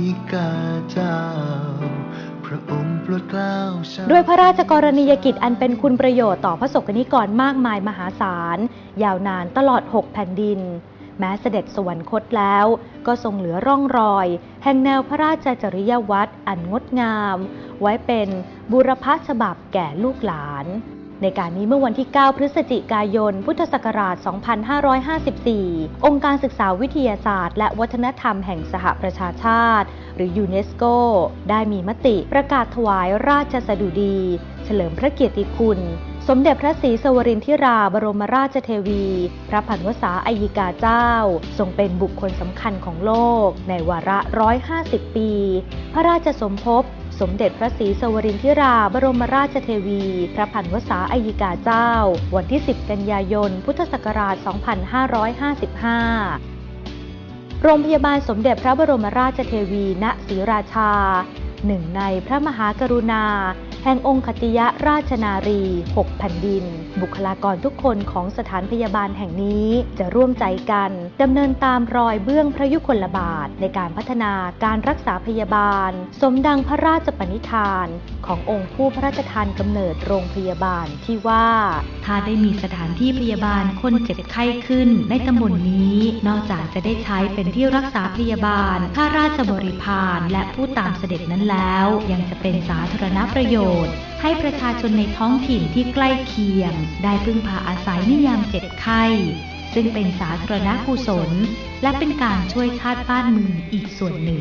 ิกาเจ้า พระองค์โปรดเกล้าชาด้วยพระราชกรณียกิจอันเป็นคุณประโยชน์ต่อพระสงฆ์นิกรมากมายมหาศาล ยาวนานตลอด 6 แผ่นดิน แม้เสด็จสวรรคตแล้ว ก็ทรงเหลือร่องรอย แห่งแนวพระราชจริยวัตรอันงดงาม ไว้เป็นบุรพฉบับแก่ลูกหลาน ในการนี้เมื่อวันที่ 9 พฤศจิกายน พุทธศักราช 2554 องค์การศึกษาวิทยาศาสตร์ และวัฒนธรรมแห่งสหประชาชาติ หรือยูเนสโก ได้มีมติประกาศถวายราชสดุดี เฉลิมพระเกียรติคุณ สมเด็จพระศรีสวรินทิราบรมราชเทวี พระผันวษาอัยิกาเจ้า ทรงเป็นบุคคลสำคัญของโลก ในวาระ 150 ปี พระราชสมภพ สมเด็จพระศรีสวรินทิราบรมราชเทวี พระผันวษาอัยิกาเจ้า วันที่ 10 กันยายน พุทธศักราช 2555โรงพยาบาลสมเด็จพระบรมราชเทวี ณ ศรีราชา หนึ่งในพระมหากรุณา แห่งองค์คติยราชนารี 6 แผ่นดิน บุคลากรทุกคนของสถานพยาบาลแห่งนี้จะร่วมใจกันดำเนินตามรอยเบื้องพระยุคลบาทในการพัฒนาการรักษาพยาบาล สมดังพระราชปณิธาน ขององค์ผู้พระราชทานกำเนิดโรงพยาบาลที่ว่า ถ้าได้มีสถานที่พยาบาลคนเจ็บไข้ขึ้นในตำบลนนี้ นอกจากจะได้ใช้เป็นที่รักษาพยาบาลข้าราชบริพารและผู้ตามเสด็จนั้นแล้ว ยังจะเป็นสาธารณประโยชชน์ ให้ประชาชนในท้องถิ่นที่ใกล้เคียง ได้พึ่งพาอาศัยในยามเจ็บไข้ ซึ่งเป็นสาธารณกุศล และเป็นการช่วยชาติบ้านเมืองอีกส่วนหนึ่ง